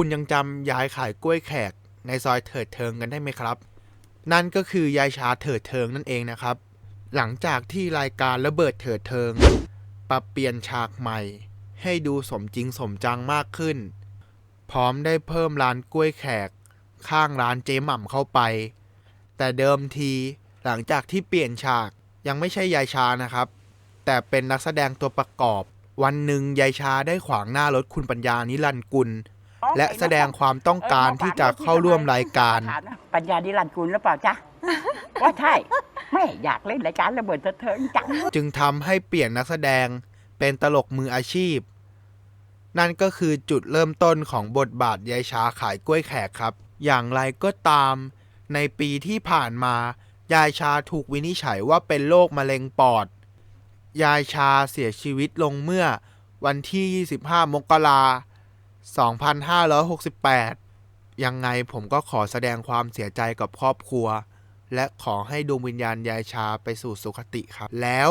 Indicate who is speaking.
Speaker 1: คุณยังจำยายขายกล้วยแขกในซอยเถิดเทิงกันได้ไหมครับ นั่นก็คือยายชาเถิดเทิงนั่นเองนะครับ หลังจากที่รายการระเบิดเถิดเทิง ปรับเปลี่ยนฉากใหม่ ให้ดูสมจริงสมจังมากขึ้น พร้อมได้เพิ่มร้านกล้วยแขก ข้างร้านเจ๊หม่ำเข้าไป แต่เดิมทีหลังจากที่เปลี่ยนฉากยังไม่ใช่ยายชานะครับ แต่เป็นนักแสดงตัวประกอบ วันหนึ่งยายชาได้ขวางหน้ารถคุณปัญญานิรันกุล และแสดงความต้องการที่จะเข้าร่วมรายการ
Speaker 2: ปัญญาดิรันดร์กุลหรือเปล่าจ๊ะ ว่าใช่ ไม่อยากเล่นรายการระเบิดเถิดเทิงจัง
Speaker 1: จึงทำให้เปลี่ยนนักแสดงเป็นตลกมืออาชีพ นั่นก็คือจุดเริ่มต้นของบทบาทยายชาขายกล้วยแขกครับ อย่างไรก็ตาม ในปีที่ผ่านมายายชาถูกวินิจฉัยว่าเป็นโรคมะเร็งปอด ยายชาเสียชีวิตลงเมื่อวันที่ 25 มกราคม 2568 ยังไงผมก็ขอแสดงความเสียใจกับครอบครัว และขอให้ดวงวิญญาณยายชาไปสู่สุคติครับ แล้ว